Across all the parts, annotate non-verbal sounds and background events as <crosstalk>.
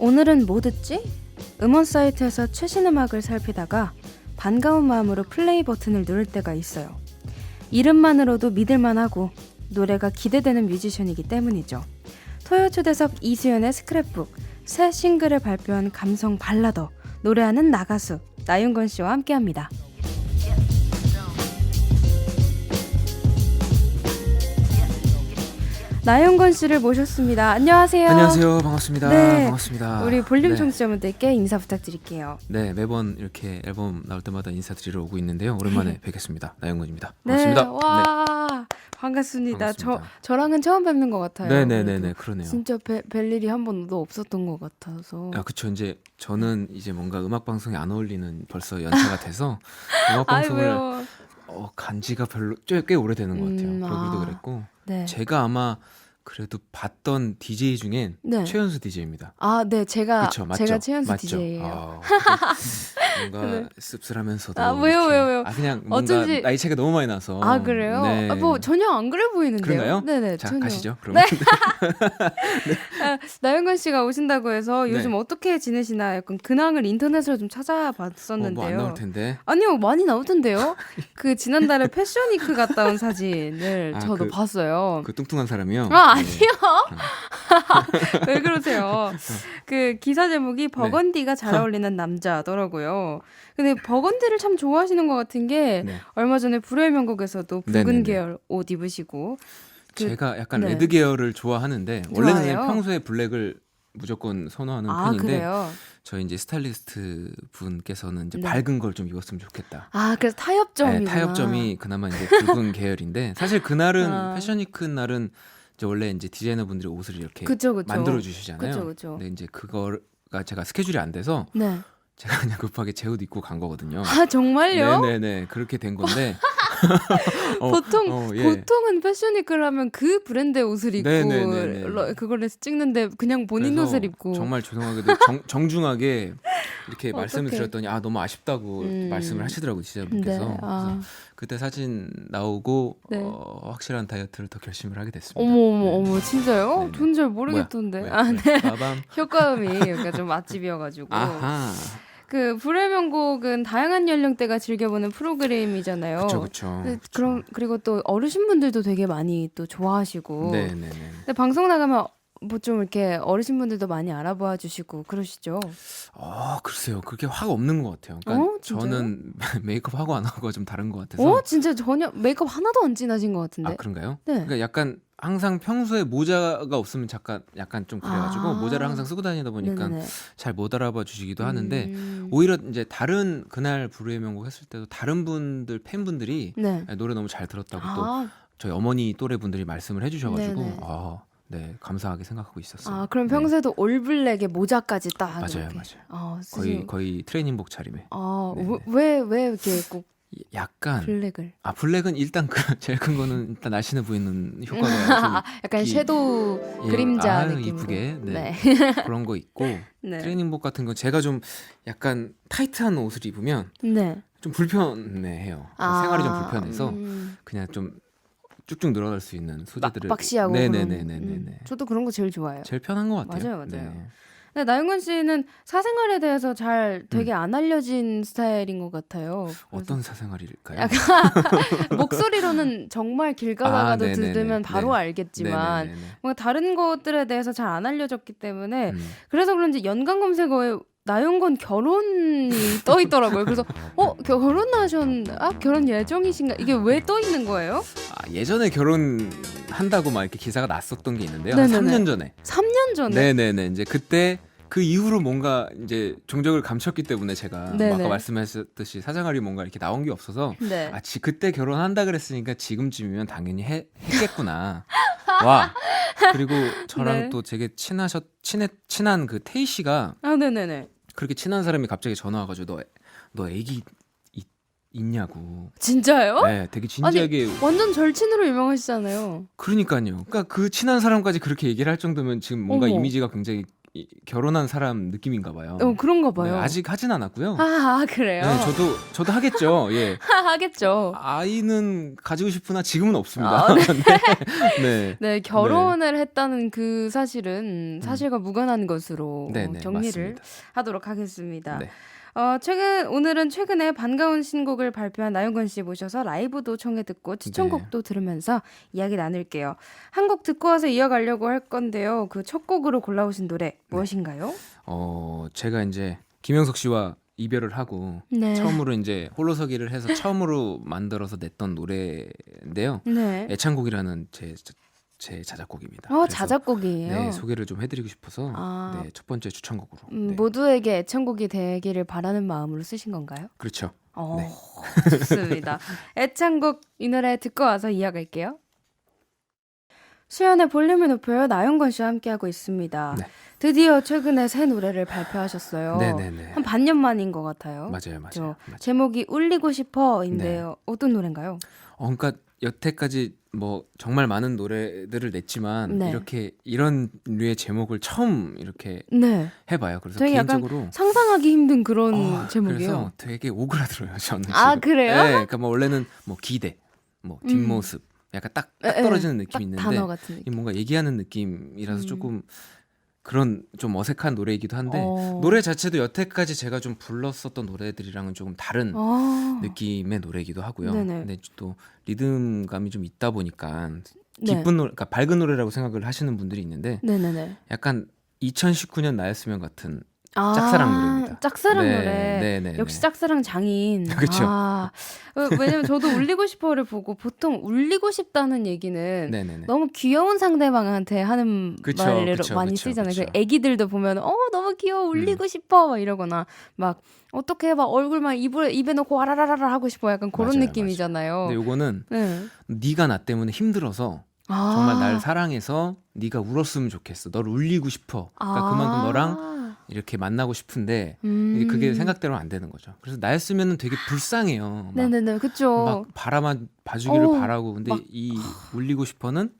오늘은 뭐 듣지? 음원 사이트에서 최신 음악을 살피다가 반가운 마음으로 플레이 버튼을 누를 때가 있어요. 이름만으로도 믿을만하고 노래가 기대되는 뮤지션이기 때문이죠. 토요 초대석 이수연의 스크랩북 새 싱글을 발표한 감성 발라더 노래하는 나가수 나윤건 씨와 함께합니다. 나윤건 씨를 모셨습니다. 안녕하세요. 안녕하세요. 반갑습니다. 네. 반갑습니다. 우리 볼륨 네. 청취자분들께 인사 부탁드릴게요. 네, 매번 이렇게 앨범 나올 때마다 인사드리러 오고 있는데요. 오랜만에 뵙겠습니다. 나영근입니다. 네, 반갑습니다. 와 반갑습니다. 반갑습니다. 저 저랑은 처음 뵙는 것 같아요. 네, 네, 네, 그래도 네, 그러네요. 진짜 뵈, 뵐 일이 한 번도 없었던 것 같아서. 아, 그쵸. 이제 저는 이제 뭔가 음악 방송에 안 어울리는 벌써 연차가 돼서 <laughs> 음악 방송을? 어, 간 지가 별로 꽤, 꽤 오래되는 것 같아요. 음, 그러기도 아. 그랬고 네. 제가 아마 그래도 봤던 DJ 중엔 네. 최연수 DJ입니다. 아, 네, 제가 그쵸, 맞죠? 제가 최연수 맞죠? DJ예요. 아, 그게 뭔가 네. 씁쓸하면서도 아, 왜요, 왜요, 왜요? 아 그냥 뭔가 어쩐지- 나이 차이가 너무 많이 나서 아 그래요? 네. 아, 뭐 전혀 안 그래 보이는데요. 그런가요? 네네. 자 전혀. 가시죠. 그러면 <laughs> 아, 나영건 씨가 오신다고 해서 네. 요즘 어떻게 지내시나 약간 근황을 인터넷으로 좀 찾아봤었는데요. 뭐안 나올 텐데. 아니요 많이 나오던데요. <laughs> 그 지난달에 패션위크 갔다 온 사진을 아, 저도 그- 봤어요. 그 뚱뚱한 사람이요. 아 네. 아니요. <laughs> 왜 그러세요? 그 기사 제목이 버건디가 잘 네. 어울리는 남자더라고요. 근데 버건디를 참 좋아하시는 것 같은 게 네. 얼마 전에 불후의 명곡에서도 붉은 네네네. 계열 옷 입으시고 그- 제가 약간 네. 레드 계열을 좋아하는데 원래는 그냥? 평소에 블랙을 무조건 선호하는 아 편인데 그래요? 저희 이제 스타일리스트 분께서는 이제 네. 밝은 걸 좀 입었으면 좋겠다. 아 그래서 타협점이 네, 타협점이 그나마 이제 붉은 <laughs> 계열인데 사실 그날은 아. 패션위크 날은 이제 원래 이제 디자이너 분들이 옷을 이렇게 만들어 주시잖아요. 근데 이제 그거가 제가 스케줄이 안 돼서 네. 제가 그냥 급하게 제 옷 입고 간 거거든요. 아 정말요? 네네네 그렇게 된 건데 <laughs> 어, 보통 어, 예. 보통은 패션위크를 하면 그 브랜드의 옷을 입고 네네네네. 러- 그걸 해서 찍는데 그냥 본인 옷을 입고 정말 죄송하게도 정, <laughs> 정중하게 이렇게 말씀을. 드렸더니 아 너무 아쉽다고 음. 말씀을 하시더라고요 지자분께서 네. 아. 그때 사진 나오고 네. 어, 확실한 다이어트를 더 결심을 하게 됐습니다. 어머 어머 네. 어머 진짜요? 네네. 전잘 모르겠던데. 왜? 아 왜? 네. 빠밤. <laughs> 효과음이 여기가 좀 맛집이어가지고 아하. 그 불의 명곡은 다양한 연령대가 즐겨보는 프로그램이잖아요. 근데 그럼 그리고 또 어르신분들도 되게 많이 또 좋아하시고. 네 네 네. 근데 방송 나가면 뭐좀 이렇게 어르신분들도 많이 알아봐 주시고 그러시죠. 어 글쎄요 그게 확 없는 것 같아요. 그러니까 어? 저는 <laughs> 메이크업 하고 안 하고가 좀 다른 것 같아서. 어 진짜 전혀 메이크업 하나도 안 진하신 것 같은데. 아 그런가요? 네. 그러니까 약간 항상 평소에 모자가 없으면 잠깐 약간 좀 그래가지고 아. 모자를 항상 쓰고 다니다 보니까. 잘 못 알아봐 주시기도 하는데 음. 오히려 이제 다른 그날 불후의 명곡 했을 때도 다른 분들 팬분들이 네. 노래 너무 잘 들었다고 또 아, 저희 어머니 또래 분들이 말씀을 해주셔가지고 네네. 아, 네 감사하게 생각하고 있었어요. 아 그럼 네. 평소에도 올블랙에 모자까지 딱 맞아요, 이렇게. 맞아요. 아, 거의 거의 트레이닝복 차림에 아, 네. 왜, 왜 이렇게 꼭 약간 블랙을? 아 블랙은 일단 그 <laughs> 제일 큰 거는 일단 날씬해 보이는 효과가 <laughs> 아, 약간 이- 섀도우 좀 예, 그림자 아, 느낌으로. 이쁘게 네. 네. <laughs> 그런 거 있고 네. 트레이닝복 같은 건 제가 좀 약간 타이트한 옷을 입으면 네. 좀 불편해해요. 아, 생활이 좀 불편해서 음, 그냥 좀 쭉쭉 늘어날 수 있는 소재들을 빡시하고 네네네네네. 그런, 음, 저도 그런 거 제일 좋아해요. 제일 편한 것 같아요. 맞아요, 맞아요. 네. 나윤건 씨는 사생활에 대해서 잘 음. 되게 안 알려진 스타일인 것 같아요. 어떤 사생활일까요? <laughs> 목소리로는 정말 길 가다가도 아. 들으면 바로 네. 알겠지만 네네네네. 뭔가 다른 것들에 대해서 잘 안 알려졌기 때문에 음. 그래서 그런지 연관 검색어에 나윤건 결혼이 떠 있더라고요. 그래서 어 결혼하셨 아 결혼 예정이신가 이게 왜 떠 있는 거예요? 아, 예전에 결혼한다고 막 이렇게 기사가 났었던 게 있는데요. 한 네네네. 3년 전에. 3년 전에 네네네. 이제 그때 그 이후로 뭔가 이제 종적을 감췄기 때문에 제가 뭐 네네. 아까 말씀하셨듯이 사생활이 뭔가 이렇게 나온 게 없어서 네. 아, 지, 그때 결혼한다 그랬으니까 지금쯤이면 당연히 해, 했겠구나. <laughs> 와. 그리고 저랑 네. 또 되게 친하셨, 친해, 친한 그 태희 씨가 아 네네네 그렇게 친한 사람이 갑자기 전화 와가지고 너, 너 애기 있, 있냐고. 진짜요? 네, 되게 진지하게. 완전 절친으로 유명하시잖아요. 그러니까요. 그러니까 그 친한 사람까지 그렇게 얘기를 할 정도면 지금 뭔가 어머. 이미지가 굉장히 이, 결혼한 사람 느낌인가 봐요. 어, 그런가 네, 봐요. 아직 하진 않았고요. 아, 아, 그래요? 네, 저도 저도 하겠죠. 예. <laughs> 하겠죠. 아이는 가지고 싶으나 지금은 없습니다. 아, 네. <laughs> 네. 네, <laughs> 결혼을 했다는 그 사실은 사실과 무관한 것으로 네, 네, 정리를 맞습니다. 하도록 하겠습니다. 네. 어, 최근 오늘은 최근에 반가운 신곡을 발표한 나영건 씨 모셔서 라이브도 청해 듣고 추천곡도 들으면서 이야기 나눌게요. 한 곡 듣고 와서 이어가려고 할 건데요. 그 첫 곡으로 골라오신 노래 무엇인가요? 어, 제가 이제 김영석 씨와 이별을 하고 네. 처음으로 이제 홀로서기를 해서 처음으로 만들어서 냈던 노래인데요. 네. 애창곡이라는 제, 제 자작곡입니다. 어, 자작곡이에요. 네, 소개를 좀 해드리고 싶어서 아. 네, 첫 번째 추천곡으로. 음, 네. 모두에게 애창곡이 되기를 바라는 마음으로 쓰신 건가요? 그렇죠. 어, 네. 좋습니다. <laughs> 애창곡 이 노래 듣고 와서 이어갈게요. 수연의 볼륨을 높여요. 나영건 씨와 함께하고 있습니다. 네. 드디어 최근에 새 노래를 발표하셨어요. 네네네. 한 반년 만인 것 같아요. 맞아요, 맞아요. 저 맞아요. 제목이 울리고 싶어인데요. 어떤 노래인가요? 어, 그러니까 여태까지 뭐 정말 많은 노래들을 냈지만 네. 이렇게 이런 류의 제목을 처음 이렇게 네. 해봐요. 그래서 개인적으로 상상하기 힘든 그런 어, 제목이에요. 그래서 되게 오그라들어요. 저는 아, 지금. 그래요? 네, 그러니까 뭐 원래는 뭐 기대, 뭐 뒷모습, 약간 딱, 딱 에, 에, 떨어지는 딱 느낌이 있는데 같은 이게 느낌. 뭔가 얘기하는 느낌이라서 음. 조금 그런 좀 어색한 노래이기도 한데 어. 노래 자체도 여태까지 제가 좀 불렀었던 노래들이랑은 조금 다른 아. 느낌의 노래이기도 하고요. 네네. 근데 또 리듬감이 좀 있다 보니까 네. 기쁜 노래, 그러니까 밝은 노래라고 생각을 하시는 분들이 있는데 네네네. 약간 2019년 나였으면 같은 아, 짝사랑 노래입니다. 짝사랑 네, 노래. 네, 네, 역시 네. 짝사랑 장인. <laughs> 그쵸. 아, 어, 왜냐면 저도 울리고 싶어를 보고 보통 울리고 싶다는 얘기는 네네네. 너무 귀여운 상대방한테 하는 그쵸, 말로 그쵸, 많이 그쵸, 쓰잖아요. 그. 애기들도 보면 어 너무 귀여워 울리고 싶어 막 이러거나 막 어떻게 막 얼굴만 입에 입에 넣고 와라라라라 하고 싶어 약간 그런 맞아요, 느낌이잖아요. 근데 요거는 네. 네가 나 때문에 힘들어서 아. 정말 날 사랑해서 네가 울었으면 좋겠어. 널 울리고 싶어. 그러니까 아. 그만큼 너랑 이렇게 만나고 싶은데 음. 그게 생각대로 안 되는 거죠. 그래서 나였으면 되게 불쌍해요. 막, 네네네 그쵸. 막 바라만 봐주기를 어, 바라고 근데 막- 이 울리고 싶어는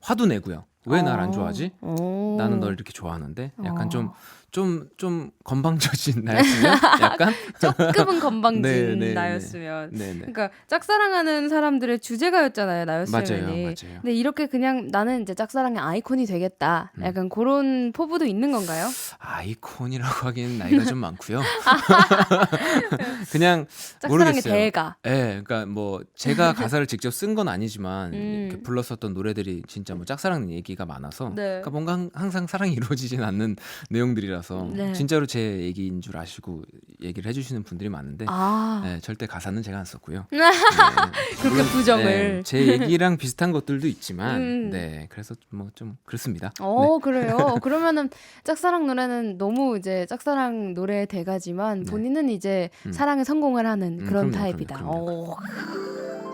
화도 내고요. 왜 날 안 좋아하지? 어. 나는 널 이렇게 좋아하는데 약간 어. 좀 좀 좀 건방져진 나였으면 <laughs> 약간 조금은 건방진 <laughs> 네, 네, 네. 나였으면. 네 네 그러니까 짝사랑하는 사람들의 주제가였잖아요, 나였으면이. 맞아요 맞아요. 근데 이렇게 그냥 나는 이제 짝사랑의 아이콘이 되겠다. 음. 약간 그런 포부도 있는 건가요? 아이콘이라고 하기엔 나이가 좀 많고요. <laughs> 그냥 짝사랑의 모르겠어요. 대가. 예, 그러니까 뭐 제가 가사를 직접 쓴 건 아니지만 음. 불렀었던 노래들이 진짜 뭐 짝사랑 얘기가 많아서 네. 그러니까 뭔가 항- 항상 사랑이 이루어지진 않는 내용들이라서 네. 진짜로 제 얘기인 줄 아시고 얘기를 해주시는 분들이 많은데 아, 네, 절대 가사는 제가 안 썼고요. <laughs> 네, 그렇게 물론, 부정을. 네, 제 얘기랑 <laughs> 비슷한 것들도 있지만 음. 네, 그래서 뭐 좀 그렇습니다. 어, 그래요. <laughs> 그러면은 짝사랑 노래는 너무 이제 짝사랑 노래의 대가지만 네. 본인은 이제 음. 사랑에 성공을 하는 음, 그런 그럼요, 타입이다. 그럼요, 그럼요.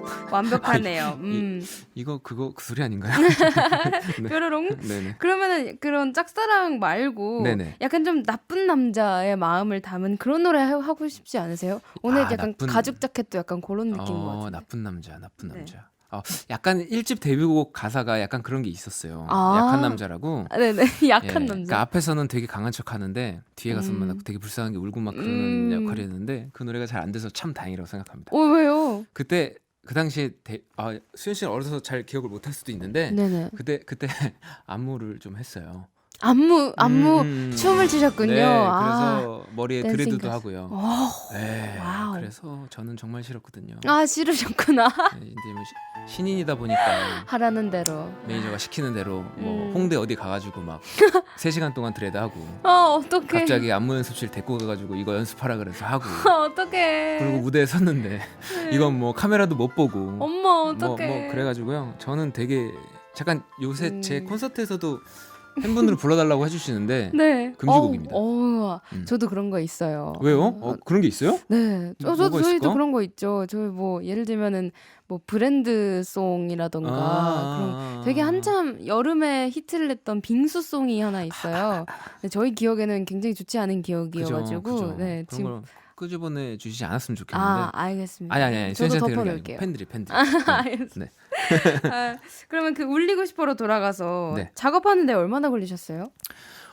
어. <laughs> 완벽하네요. 음. 이 거 그거 그 소리 아닌가요? <laughs> 네. 뾰로롱. 네네. 그러면은 그런 짝사랑 말고 네네. 약간 좀 나쁜 남자의 마음을 담은 그런 노래 하- 하고 싶지 않으세요? 오늘 아, 약간 나쁜- 가죽 자켓도 약간 그런 느낌인 것 어, 같은데. 나쁜 남자, 나쁜 네. 남자. 어, 약간 일집 데뷔곡 가사가 약간 그런 게 있었어요. 아. 약한 남자라고. 아, 네네 <laughs> 약한 예, 남자. 그러니까 앞에서는 되게 강한 척 하는데 뒤에 가서는 음. 되게 불쌍하게 울고 막 그러는 음. 역할이었는데 그 노래가 잘 안 돼서 참 다행이라고 생각합니다. 어 왜요? 그때 그 당시에 대, 아, 수현 씨는 어려서 잘 기억을 못 할 수도 있는데 네네. 그때 그때 <laughs> 안무를 좀 했어요. 안무 안무 음. 춤을 추셨군요. 네, 아. 그래서 머리에 댄싱 드레드도. 하고요. 어. 네, 와우. 그래서 저는 정말 싫었거든요. 아 싫으셨구나. 네, 이제 뭐 시- 신인이다 보니까 <laughs> 하라는 대로. 매니저가 시키는 대로 뭐 음. 홍대 어디 가가지고 막 <laughs> 3 시간 동안 드레드 하고 어 어떡해. 갑자기 안무 연습실 데리고 가가지고 이거 연습하라 그래서 하고 <laughs> 어떡해. 그리고 무대에 섰는데 이건 뭐 카메라도 못 보고 뭐, 엄마 뭐 어떡해. 그래가지고요 저는 되게 잠깐 요새 음. 제 콘서트에서도 팬분들을 불러달라고 해주시는데 <laughs> 네. 금지곡입니다. 어, 어, 음. 저도 그런 거 있어요. 왜요? 어, 그런 게 있어요? 네. 저, 뭐- 저, 뭐가 저희도 있을까? 그런 거 있죠. 저희 뭐 예를 들면은 뭐 브랜드송이라던가 그런 되게 한참 여름에 히트를 냈던 빙수송이 하나 있어요. 근데 저희 기억에는 굉장히 좋지 않은 기억이어가지고 그죠, 그죠. 네 지금 걸 끄집어내 주시지 않았으면 좋겠는데 아 알겠습니다. 아니 아니 아니 저도 덮어놓을게요. 팬들이 팬들 <laughs> 알겠습니다. 네. 아, 그러면 그 울리고 싶어로 돌아가서 네. 작업하는데 얼마나 걸리셨어요?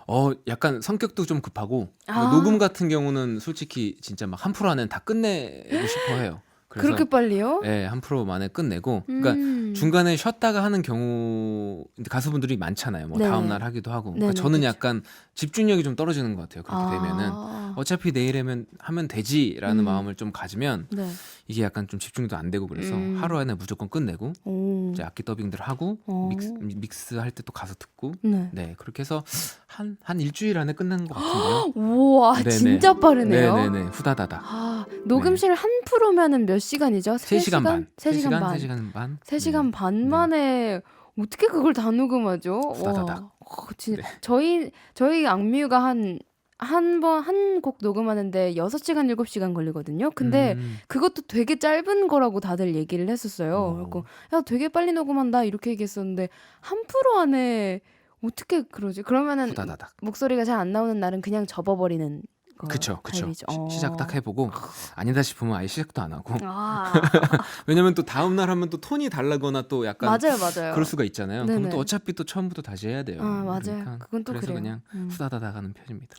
어 약간 성격도 좀 급하고 아. 녹음 같은 경우는 솔직히 진짜 막 한 프로 안에 다 끝내고 싶어 해요. 그렇게 빨리요? 예, 한 프로 만에 끝내고 그러니까 음. 중간에 쉬었다가 하는 경우 가수분들이 많잖아요. 뭐 네. 다음 날 하기도 하고. 그러니까 네네, 저는 그쵸. 약간 집중력이 좀 떨어지는 것 같아요. 그렇게 되면은 아. 어차피 내일 하면 하면 되지라는 음. 마음을 좀 가지면 네. 이게 약간 좀 집중도 안 되고 그래서 음. 하루 안에 무조건 끝내고 오. 이제 악기 더빙들 하고 어. 믹스, 믹스 할 때 또 가서 듣고 네. 네 그렇게 해서 한 한 일주일 안에 끝난 것 같은데요. <gasps> 우와, 네네. 진짜 빠르네요. 네네네 후다다다. 아, 녹음실 한 프로면은 몇 시간이죠? 세 3시간 반. 3 시간 반. 3 시간 반. 3 시간 음. 반 만에 어떻게 그걸 다 녹음하죠? 후다다닥. 와, 어, 진짜 네. 저희 저희 악뮤가 한 한 번 한 곡 녹음하는데 6시간 7시간 걸리거든요. 근데 음. 그것도 되게 짧은 거라고 다들 얘기를 했었어요. 어. 그래고 야 되게 빨리 녹음한다 이렇게 얘기했었는데 한 프로 안에 어떻게 그러지? 그러면은 후다다닥. 목소리가 잘 안 나오는 날은 그냥 접어버리는 거 그쵸, 그쵸. 시- 어. 시작 딱 해보고 아니다 싶으면 아예 시작도 안 하고. 아 <laughs> 왜냐면 또 다음 날 하면 또 톤이 다르거나 또 약간 맞아요 맞아요. 그럴 수가 있잖아요. 네네. 그럼 또 어차피 또 처음부터 다시 해야 돼요. 아 맞아요. 그러니까 그건 또 그래서 그래요. 그냥 음. 후다다닥 하는 편입니다.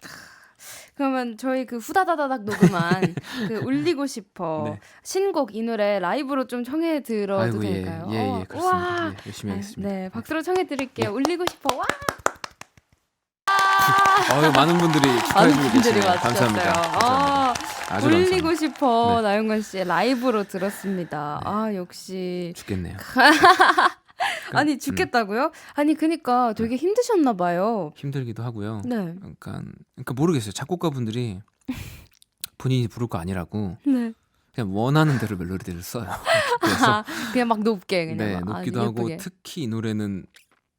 그러면 저희 그 후다다다닥 녹음한 <laughs> 그 울리고 싶어 네. 신곡 이 노래 라이브로 좀 청해 들어도 아이고 예, 될까요? 예, 어, 예, 그렇습니다. 우와. 예, 열심히 네, 하겠습니다. 네, 박수로 청해 드릴게요. 울리고 싶어. 와. 어, 많은 분들이 축하해 많은 주고 분들이 계시네요. 감사합니다. 감사합니다. 아, 울리고 감사합니다. 싶어 네. 나영건 씨의 라이브로 들었습니다. 아 역시 죽겠네요. <laughs> 아니 죽겠다고요? 아니 그니까 되게 힘드셨나 봐요. 힘들기도 하고요. 네, 그러니까 그러니까 모르겠어요. 작곡가 분들이 본인이 부를 거 아니라고 네. 그냥 원하는 대로 멜로디를 써요. <laughs> 그래서 <laughs> 그냥 막 높게 그냥. 네, 막, 아, 높기도 하고 예쁘게. 특히 이 노래는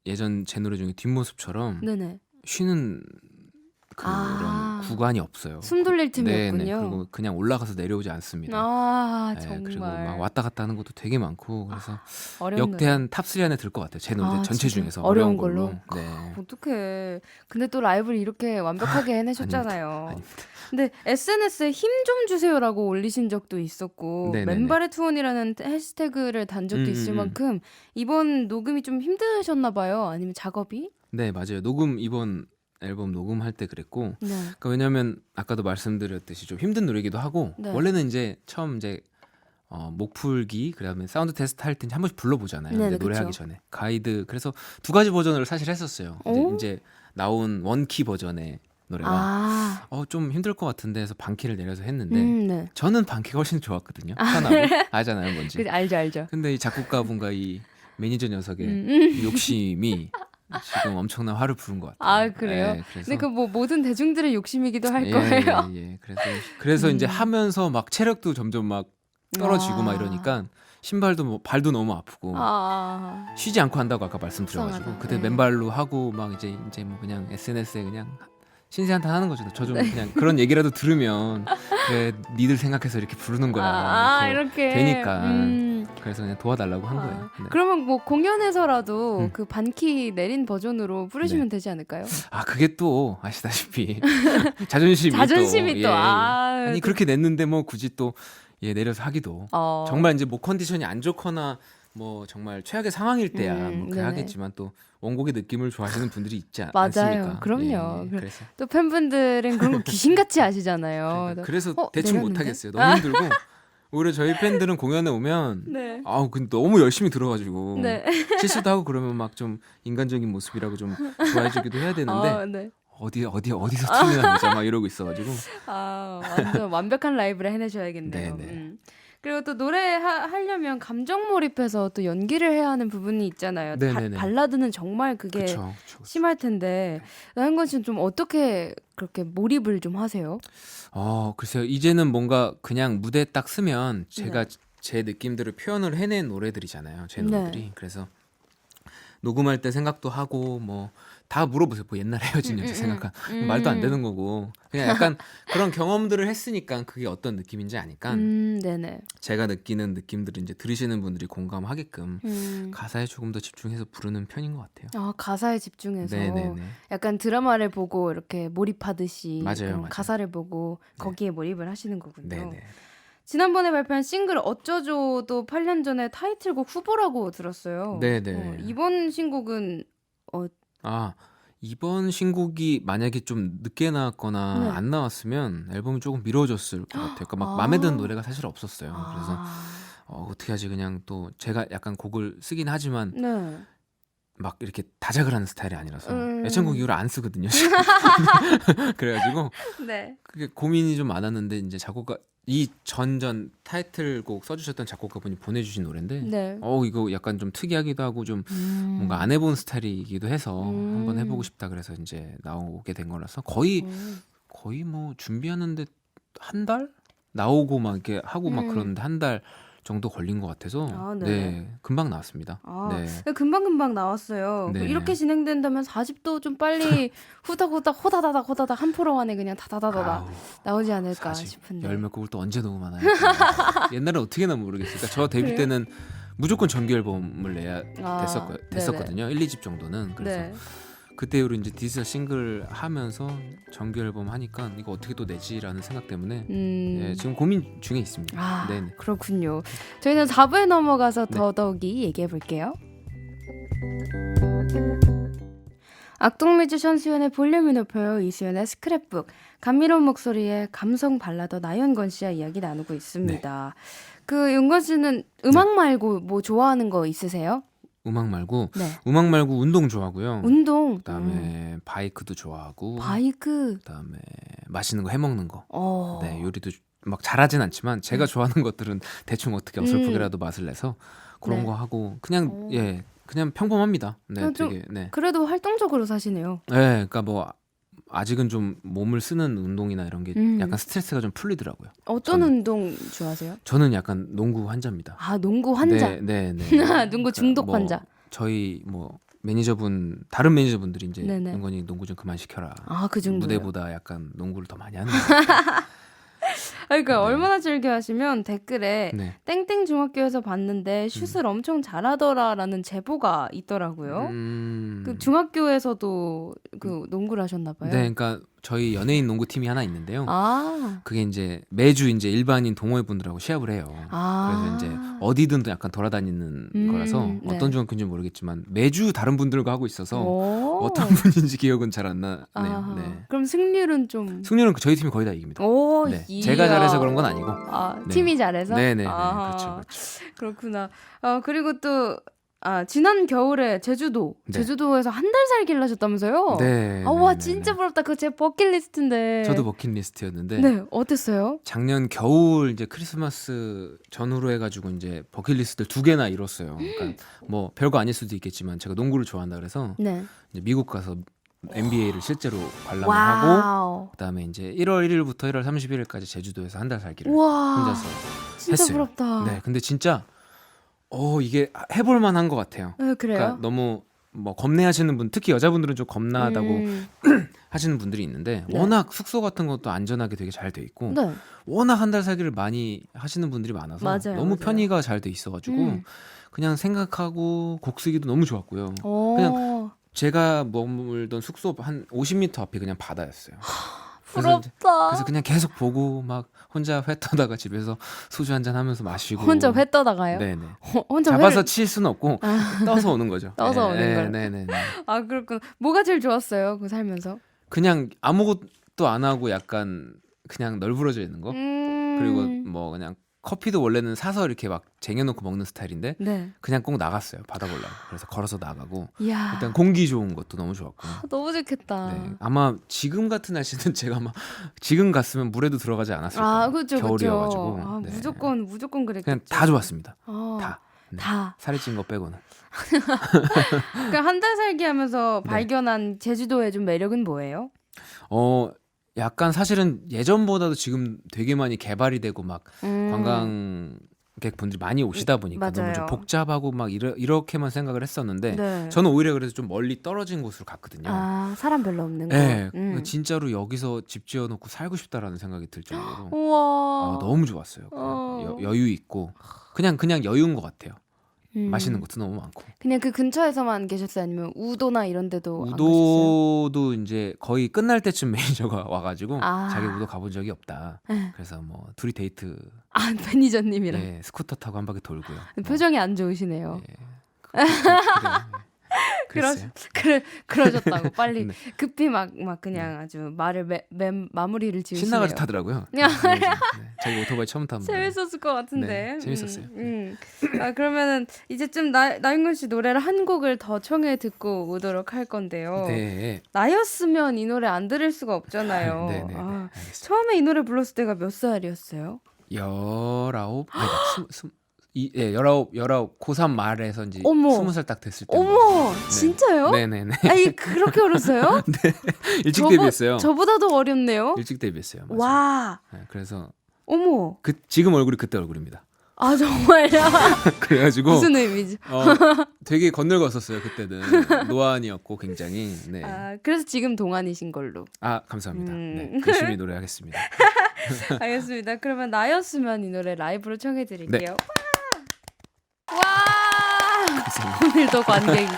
예전 제 노래 중에 뒷모습처럼 네네. 쉬는 그런 아. 구간이 없어요. 숨 돌릴 네, 틈이었군요. 네. 그리고 그냥 올라가서 내려오지 않습니다. 아 네, 정말 그리고 막 왔다 갔다 하는 것도 되게 많고 그래서 어려운 노래. 역대 한 탑3 안에 들 것 같아요. 제 노래 아, 전체 진짜? 중에서 어려운 어려운 걸로. 걸로? 네. 어떡해. 근데 또 라이브를 이렇게 완벽하게 <laughs> 해내셨잖아요. 아닙니다. 근데 SNS에 힘 좀 주세요라고 올리신 적도 있었고 네네네. 맨발의 투혼이라는 해시태그를 단 적도 음, 있을 음, 음. 만큼 이번 녹음이 좀 힘드셨나 봐요. 아니면 작업이? 네, 맞아요. 녹음 이번 앨범 녹음할 때 그랬고 네. 그러니까 왜냐면 아까도 말씀드렸듯이 좀 힘든 노래기도 하고 네. 원래는 이제 처음 이제 어, 목풀기 그다음에 사운드 테스트 할 때 한 번씩 불러보잖아요. 이제 노래하기 그쵸. 전에 가이드 그래서 두 가지 버전을 사실 했었어요. 오? 이제, 이제 나온 원키 버전의 노래가 아, 어좀 힘들 것 같은데 해서 반키를 내려서 했는데 음, 네. 저는 반키가 훨씬 좋았거든요. 편하고 알잖아요, 뭔지. 그, 알죠, 알죠. 근데 이 작곡가분과 이 매니저 녀석의 음, 음. 욕심이 지금 엄청난 화를 부른 것 같아요. 아, 그래요? 네, 그래서 근데 그 뭐 모든 대중들의 욕심이기도 할 예, 거예요. 예, 예. 그래서 그래서 이제 음. 하면서 막 체력도 점점 막 떨어지고 아. 막 이러니까 신발도 뭐 발도 너무 아프고 아, 쉬지 않고 한다고 아까 말씀드려가지고 속상하다. 그때 네. 맨발로 하고 막 이제 이제 뭐 그냥 SNS에 그냥 신세한탄 하는 거죠. 저 네. 좀 그냥 그런 얘기라도 들으면 그래 니들 생각해서 이렇게 부르는 거야. 아, 아, 이렇게. 이렇게 되니까. 음. 그래서 그냥 도와달라고 한 아, 거예요. 네. 그러면 뭐 공연에서라도 음. 그 반키 내린 버전으로 부르시면 되지 않을까요? 아 그게 또 아시다시피 자존심이 <laughs> 자존심이 또, 또, 예, 예. 아, 아니 그렇게 냈는데 뭐 굳이 또 예, 내려서 하기도 어. 정말 이제 뭐 컨디션이 안 좋거나 뭐 정말 최악의 상황일 때야 음, 뭐 그래 네네. 하겠지만 또 원곡의 느낌을 좋아하시는 분들이 있지 않, 맞아요. 않습니까? 그럼요. 예, 그- 그래서 또 팬분들은 그런 거 <laughs> 귀신같이 아시잖아요. 그러니까 그래서 어, 대충? 못 하겠어요. 너무 힘들고 <laughs> 오히려 저희 팬들은 공연에 오면 네. 아우 근데 너무 열심히 들어가지고 네. <laughs> 실수도 하고 그러면 막 좀 인간적인 모습이라고 좀 좋아해주기도 해야 되는데 아, 네. 어디 어디 어디서 틀리나 보자 막 이러고 있어가지고 아, 완전 완벽한 라이브를 해내셔야겠네요. 네네. 음. 그리고 또 노래 하, 하려면 감정 몰입해서 또 연기를 해야 하는 부분이 있잖아요. 바-. 발라드는 정말 그게 그쵸, 그쵸, 그쵸. 심할 텐데 나영건 씨는 좀 어떻게 그렇게 몰입을 좀 하세요? 어, 글쎄요. 이제는 뭔가 그냥 무대에 딱 쓰면 제가 네. 제 느낌들을 표현을 해낸 노래들이잖아요. 제 네. 노래들이. 그래서 녹음할 때 생각도 하고 뭐 다 물어보세요. 뭐 옛날에 헤어진 여자 음, 생각한 음. 말도 안 되는 거고 그냥 약간 <laughs> 그런 경험들을 했으니까 그게 어떤 느낌인지 아니까 음, 네네. 제가 느끼는 느낌들을 이제 들으시는 분들이 공감하게끔 음. 가사에 조금 더 집중해서 부르는 편인 것 같아요. 아 가사에 집중해서 네네네. 약간 드라마를 보고 이렇게 몰입하듯이 맞아요, 맞아요. 가사를 보고 네. 거기에 몰입을 하시는 거군요. 네네. 지난번에 발표한 싱글 어쩌죠도 8년 전에 타이틀곡 후보라고 들었어요. 네네. 어, 이번 신곡은 아 이번 신곡이 만약에 좀 늦게 나왔거나 네. 안 나왔으면 앨범이 조금 미뤄졌을 것 같아요. 그러니까 막 아. 마음에 드는 노래가 사실 없었어요. 그래서 아, 어, 어떻게 하지 그냥 또 제가 약간 곡을 쓰긴 하지만 네. 막 이렇게 다작을 하는 스타일이 아니라서 음. 애창곡 이후로 안 쓰거든요. 지금. <laughs> <laughs> 그래가지고 네. 그게 고민이 좀 많았는데 이제 작곡가 이 전전 타이틀곡 써주셨던 작곡가분이 보내주신 노래인데 네. 어 이거 약간 좀 특이하기도 하고 좀 음. 뭔가 안 해본 스타일이기도 해서 음. 한번 해보고 싶다 그래서 이제 나오게 된 거라서 거의 음. 거의 뭐 준비하는데 한 달 나오고 막 이렇게 하고 막 음. 그러는데 한달 정도 걸린 것 같아서 아, 네. 네네. 금방 나왔습니다. 아, 네. 금방 금방 나왔어요. 네. 이렇게 진행된다면 4집도 좀 빨리 <laughs> 후다후다 호다다닥 호다닥 한 프로 안에 그냥 다다다다닥 아우, 나오지 않을까 싶은데. 열몇 곡을 또 언제 녹음하나요? <laughs> 옛날에 어떻게 나 모르겠으니까 저 데뷔? 때는 무조건 정규 앨범을 내야 아, 됐었, 네네. 됐었거든요. 1, 2집 정도는 그래서 네. 그때 이후로 이제 디지털 싱글 하면서 정규 앨범 하니까 이거 어떻게 또 내지라는 생각 때문에 음. 예, 지금 고민 중에 있습니다. 아, 네네. 그렇군요. 저희는 4부에 넘어가서 네. 더더욱이 얘기해 볼게요. 악동 뮤지션 수연의 볼륨을 높여요. 이수연의 스크랩북. 감미로운 목소리의 감성 발라더 나연건 씨와 이야기 나누고 있습니다. 그 윤건 씨는 음악 네. 말고 뭐 좋아하는 거 있으세요? 음악 말고 네. 음악 말고 운동 좋아하고요. 운동. 그다음에 음. 바이크도 좋아하고 바이크. 그다음에 맛있는 거 해 먹는 거. 어. 네, 요리도 막 잘하진 않지만 제가 좋아하는 것들은 <laughs> 대충 어떻게 어설프게라도 맛을 내서 그런 네. 거 하고 그냥 오. 예, 그냥 평범합니다. 네, 어, 좀- 되게 네. 그래도 활동적으로 사시네요. 네, 그러니까 뭐 아직은 좀 몸을 쓰는 운동이나 이런 게 음. 약간 스트레스가 좀 풀리더라고요. 어떤 저는- 운동 좋아하세요? 저는 약간 농구 환자입니다. 아, 농구 환자. 네, 네, 네. <laughs> 농구 중독 뭐 환자. 저희 뭐 매니저분 다른 매니저분들이 이제 네네. 윤건이 농구 좀 그만 시켜라. 아, 그 정도. 무대보다 약간 농구를 더 많이 하는. <laughs> 그러니까 네. 얼마나 즐겨 하시면 댓글에 네. 땡땡 중학교에서 봤는데 슛을 엄청 잘하더라라는 제보가 있더라고요. 음. 그 중학교에서도 그 농구를 하셨나 봐요. 네, 그러니까 저희 연예인 농구팀이 하나 있는데요. 아. 그게 이제 매주 이제 일반인 동호회 분들하고 시합을 해요. 아. 그래서 이제 어디든 약간 돌아다니는 음, 거라서 네. 어떤 중학교인지 모르겠지만 매주 다른 분들과 하고 있어서 오. 어떤 <laughs> 분인지 기억은 잘 안 나네요. 네. 그럼 승률은 좀 승률은 저희 팀이 거의 다 이깁니다. 오, 네. 이야. 제가 잘해서 그런 건 아니고. 아, 네. 팀이 잘해서? 네네, 네, 아하. 그렇죠, 그렇죠. 그렇구나. 어, 그리고 또, 아, 지난 겨울에 제주도, 네. 제주도에서 한 달 살기를 하셨다면서요? 네. 아, 와, 네, 네, 진짜 네. 부럽다. 그거 제 버킷리스트인데. 저도 버킷리스트였는데 네, 어땠어요? 작년 겨울 이제 크리스마스 전후로 해가지고 이제 버킷리스트를 두 개나 이뤘어요. 그러니까 <gasps> 뭐 별거 아닐 수도 있겠지만 제가 농구를 좋아한다 그래서 네. 이제 미국 가서 NBA를 <gasps> 실제로 관람을 하고 와우. 그다음에 이제 1월 1일부터 1월 31일까지 제주도에서 한 달 살기를 우와. 혼자서 진짜 했어요. 부럽다. 네 근데 진짜 어 이게 해볼 만한 것 같아요. 네, 그래요? 그러니까 너무 뭐 겁내하시는 분 특히 여자분들은 좀 겁나다고 음, <clears throat> 하시는 분들이 있는데 네. 워낙 숙소 같은 것도 안전하게 되게 잘 돼 있고 네. 워낙 한 달 살기를 많이 하시는 분들이 많아서 맞아요, 너무 맞아요. 편의가 잘 돼 있어가지고 음. 그냥 생각하고 곡 쓰기도 너무 좋았고요. 오, 그냥 제가 머물던 숙소 한 50m 앞이 그냥 바다였어요. 그래서 부럽다. 그래서 그냥 계속 보고 막 혼자 회 떠다가 집에서 소주 한 잔 하면서 마시고 혼자 회 떠다가요? 네네 호- 혼자 잡아서 회를... 칠 수는 없고 아, <laughs> 떠서 오는 거죠. <laughs> 떠서 오는 네, 거요? 네네네. 아, 그렇군. 뭐가 제일 좋았어요? 그 살면서? 그냥 아무것도 안 하고 약간 그냥 널브러져 있는 거. 음... 그리고 뭐 그냥 커피도 원래는 사서 이렇게 막 쟁여놓고 먹는 스타일인데 네. 그냥 꼭 나갔어요 받아보려고 그래서 걸어서 나가고 이야. 일단 공기 좋은 것도 너무 좋았고 아, 너무 좋겠다. 네. 아마 지금 같은 날씨는 <laughs> 제가 아마 지금 갔으면 물에도 들어가지 않았을 거예요 아, 그죠, 그죠. 겨울이어가지고 아, 네. 무조건, 무조건 그랬겠죠. 그냥 다 좋았습니다 아, 다 네. 다. 살이 찐 거 빼고는 <laughs> 그러니까 한 달 살기 하면서 네. 발견한 제주도의 좀 매력은 뭐예요? 어 약간 사실은 예전보다도 지금 되게 많이 개발이 되고 막 음. 관광객 분들이 많이 오시다 보니까 너무 맞아요. 좀 복잡하고 막 이러, 이렇게만 생각을 했었는데 네. 저는 오히려 그래서 좀 멀리 떨어진 곳으로 갔거든요. 아, 사람 별로 없는 거. 네, 음. 진짜로 여기서 집 지어놓고 살고 싶다라는 생각이 들 정도로 우와. 아, 너무 좋았어요. 그 어. 여, 유 있고 그냥 그냥 여유인 것 같아요. 음. 맛있는 것도 너무 많고 그냥 그 근처에서만 계셨어요? 아니면 우도나 이런 데도 안 가셨어요? 우도도 이제 거의 끝날 때쯤 매니저가 와가지고 아. 자기 우도 가본 적이 없다. 네. 그래서 뭐 둘이 데이트 아, 매니저님이랑. 네, 스쿠터 타고 한 바퀴 돌고요. 뭐, 표정이 안 좋으시네요. 예. 그- 그- 그래요. <laughs> 그러. 그래 그러셨다고 빨리 <laughs> 네. 급히 막 막 그냥 아주 말을 매, 매, 마무리를 지으시네요. 신나가지고 타더라고요. 야. <laughs> 네, 네. 자기 오토바이 처음 타면 재밌었을 것 같은데. 네, 재밌었어요. 음, 음. 아 그러면은 이제 좀 나, 나윤근 씨 노래를 한 곡을 더 청해 듣고 오도록 할 건데요. 네. 나였으면 이 노래 안 들을 수가 없잖아요. 네, 네, 네. 아. 처음에 이 노래 불렀을 때가 몇 살이었어요? 열아홉, 아니, 스무, 스무, 이, 예, 열아홉, 열아홉, 고3 말에서 이제 어머. 스무 살 딱 됐을 때. 어머, 진짜요? 네네네. 아니 그렇게 어렸어요? <laughs> 일찍 저보- 데뷔했어요. 저보다도 어렸네요. 일찍 데뷔했어요. 맞아요. 와, 네, 그래서 어머, 그 지금 얼굴이 그때 얼굴입니다. 아 정말요? <laughs> 그래가지고 무슨 의미죠? 어, <laughs> 되게 건ner었었어요 그때는 노안이었고 굉장히 네. 아, 아 그래서 지금 동안이신 걸로. 감사합니다. 음. 네, 열심히 노래하겠습니다. 알겠습니다. 그러면 나였으면 이 노래 라이브로 청해 드릴게요. 와! 오늘도 관객이.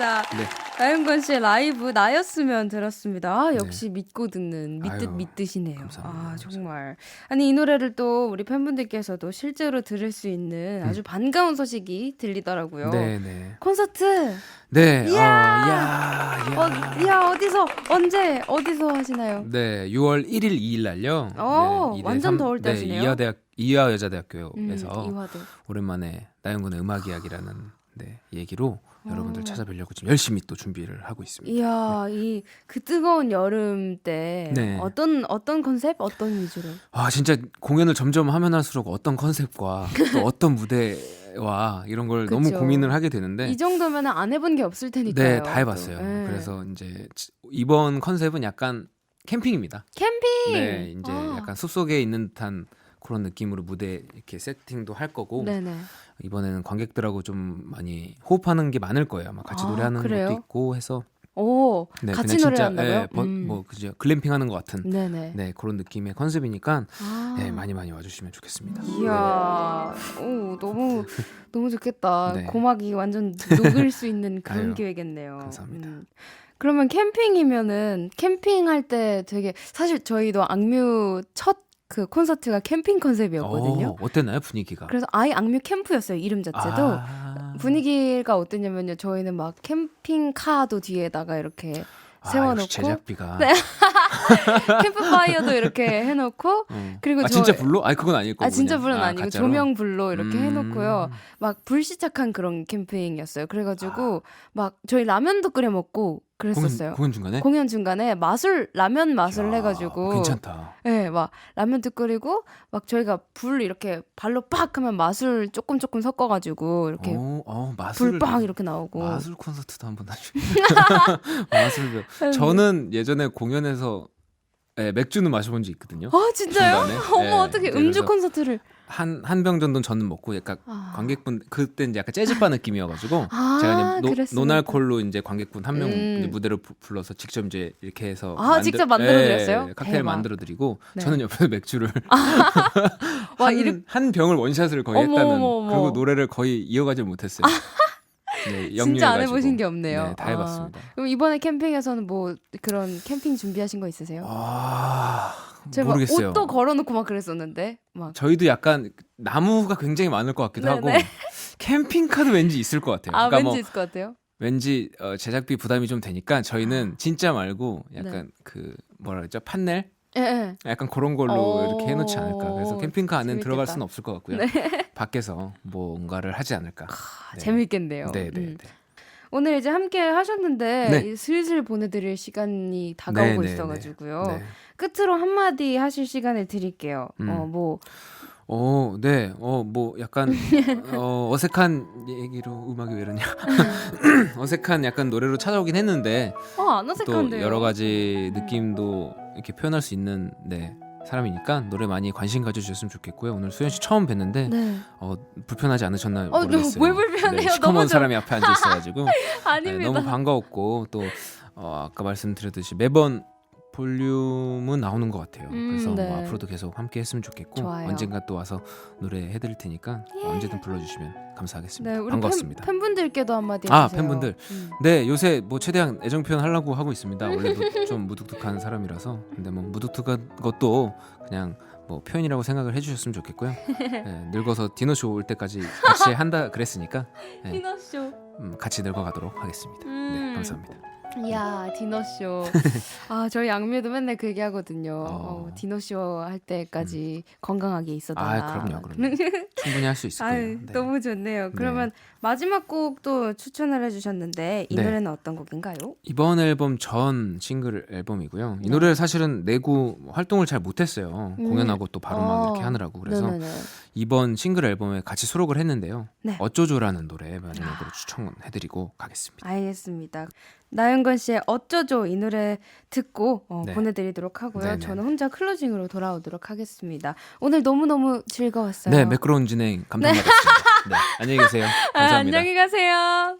와, 자. 네. 나윤건 씨의 라이브 나였으면 들었습니다. 아, 역시 믿고 듣는 믿듯 네. 믿듯이네요. 감사합니다. 아, 정말. 아니 이 노래를 또 우리 팬분들께서도 실제로 들을 수 있는 아주 반가운 소식이 들리더라고요. 음. 네네. 콘서트. 네. 이야! 어, 야, 어, 야. 야, 어 디서 언제 어디서 하시나요? 네, 6월 1일, 2일 날요. 어, 네, 완전 삼- 더울 때 네, 하시네요. 이화대학 이화 여자대학교에서 음. 오랜만에 나영군의 음악 이야기라는 네, 얘기로 어. 여러분들 찾아뵈려고 지금 열심히 또 준비를 하고 있습니다. 이야, 이그 뜨거운 여름 때 네. 어떤 어떤 컨셉, 어떤 위주로? 아 진짜 공연을 점점 하면 할수록 어떤 컨셉과 또 어떤 무대와 이런 걸 너무 그쵸. 고민을 하게 되는데 이 정도면 안 해본 게 없을 테니까요. 네, 다 해봤어요. 또. 네. 그래서 이제 지- 이번 컨셉은 약간 캠핑입니다. 캠핑. 네, 이제 아. 약간 숲 속에 있는 듯한 그런 느낌으로 무대 이렇게 세팅도 할 거고 네네. 이번에는 관객들하고 좀 많이 호흡하는 게 많을 거예요. 아마 같이 아, 노래하는 그래요? 것도 있고 해서 오, 네, 같이 노래한다고요? 예, 버- 음. 뭐 그죠 글램핑 하는 것 같은 네네. 네 그런 느낌의 컨셉이니까 아. 네, 많이 많이 와주시면 좋겠습니다. 이야, 오 너무 너무 좋겠다. 네. 고막이 완전 녹을 수 있는 <laughs> 그런 기회겠네요. 감사합니다. 음. 그러면 캠핑이면은 캠핑할 때 되게 사실 저희도 악뮤 첫 그 콘서트가 캠핑 컨셉이었거든요. 어, 어땠나요 분위기가? 그래서 아예 악뮤 캠프였어요 이름 자체도. 아, 분위기가 어땠냐면요. 저희는 막 캠핑 카도 뒤에다가 이렇게 아, 세워놓고 제작비가 네. <laughs> 캠프파이어도 이렇게 해놓고 어. 그리고 아 저- 진짜 불로? 아니 그건 아닐 거고 아 진짜. 불은 아, 아, 니고 가짜로? 조명 불로 이렇게 음. 해놓고요. 막 불시착한 그런 캠핑이었어요. 그래가지고 막 저희 라면도 끓여 먹고 그랬었어요. 아. 공연, 공연 중간에? 공연 중간에 마술 라면 맛을 야, 해가지고 괜찮다. 네, 막 라면도 끓이고 막 저희가 불 이렇게 발로 빡 하면 마술 조금 조금 섞어 가지고 이렇게 어, 어, 불빵 이렇게 나오고 마술 콘서트도 한번 하죠. <laughs> 마술 배우. 저는 예전에 공연에서 예, 맥주는 마셔본 적 있거든요. 아 진짜요? 중간에. <laughs> 어머 예, 어떻게 음주 콘서트를 한 한 병 정도는 저는 먹고 약간 아. 관객분 그때 이제 약간 재즈바 느낌이어가지고 아, 제가 이제? 노, 노날콜로 이제 관객분 한명 음. 무대를 부, 불러서 직접 이제 이렇게 해서 아, 직접 만들어드렸어요? 예, 칵테일 대박. 만들어드리고 네. 저는 옆에서 맥주를 <laughs> 와 한, 이렇게 한 병을 원샷을 거의 어머, 했다는 어머. 그리고 노래를 거의 이어가지 못했어요. <laughs> 네, 진짜 안. 해보신 게 없네요. 네, 다 아. 해봤습니다. 그럼 이번에 캠핑에서는 뭐 그런 캠핑 준비하신 거 있으세요? 아 제가 막 모르겠어요. 옷도 걸어놓고 막 그랬었는데 막 저희도 약간 나무가 굉장히 많을 것 같기도 하고 네네. <laughs> 캠핑카도 왠지 있을 것 같아요. 아, 그러니까 왠지 뭐 있을 것 같아요. 왠지 어, 제작비 부담이 좀 되니까 저희는 아. 진짜 말고 약간 네. 그 뭐라 그랬죠 판넬 예, 예. 약간 그런 걸로 오, 이렇게 해놓지 않을까. 그래서 캠핑카 안에 들어갈. 수는 없을 것 같고요. <laughs> 밖에서 뭔가를 하지 않을까. 아, 네. 재밌겠네요. 네, 네, 음. 네. 오늘 이제 함께 하셨는데 네. 이 슬슬 보내드릴 시간이 다가오고 네, 네, 있어가지고요. 네. 끝으로 한마디 하실 시간을 드릴게요. 음. 어, 뭐 어, 네. 어, 뭐 약간 어, 어색한 얘기로 음악이 왜 이러냐. <laughs> 어색한 약간 노래로 찾아오긴 했는데 어, 안 또. 여러 가지 느낌도 이렇게 표현할 수 있는 네. 사람이니까 노래 많이 관심 가져주셨으면 좋겠고요. 오늘 수현 씨 처음 뵀는데 네. 어, 불편하지 않으셨나 어, 모르겠어요. 뭘 불편해요. 네, 시커먼 사람이 앞에 앉아 있어가지고 <laughs> 네, 아닙니다. 너무 반가웠고 또 어, 아까 말씀드렸듯이 매번 볼륨은 나오는 것 같아요. 음, 그래서 네. 뭐 앞으로도 계속 함께 했으면 좋겠고 좋아요. 언젠가 또 와서 노래 해드릴 테니까 언제든 불러주시면 감사하겠습니다. 네, 우리 반갑습니다. 팬, 분들께도 한마디 아, 해주세요. 팬분들. 음. 네 요새 뭐 최대한 애정 표현 하려고 하고 있습니다. 원래도 좀 무뚝뚝한 사람이라서 근데 뭐 무뚝뚝한 것도 그냥 뭐 표현이라고 생각을 해주셨으면 좋겠고요. 네, <laughs> 늙어서 디노쇼 올 때까지 같이 한다 그랬으니까 네. 디너쇼. 음, 같이 늙어가도록 하겠습니다. 네, 음. 감사합니다. 이야 디너쇼. <laughs> 아 저희 양미도 맨날 그 얘기하거든요. 어. 어, 디너쇼 할 때까지 건강하게 있어달라. 아, 그럼요, 그럼요. 충분히 할 수 있을 <laughs> 거예요. 아유, 네. 너무 좋네요. 그러면 마지막 곡도 추천을 해주셨는데 이 네. 노래는 어떤 곡인가요? 이번 앨범 전 싱글 앨범이고요. 이 노래를 사실은 내고 활동을 잘 못했어요. 음. 공연하고 또 바로 막 어. 이렇게 하느라고 그래서 네네네. 이번 싱글 앨범에 같이 수록을 했는데요. 네. 어쩌조라는 노래 마지막으로 추천해드리고 가겠습니다. 알겠습니다. 나윤건 씨의 어쩌죠 이 노래 듣고 어, 네. 보내드리도록 하고요. 네네. 저는 혼자 클로징으로 돌아오도록 하겠습니다. 오늘 너무너무 즐거웠어요. 네, 매끄러운 진행 감사드립니다. 네. 네, 안녕히 계세요. <laughs> 아, 감사합니다. 아, 안녕히 가세요.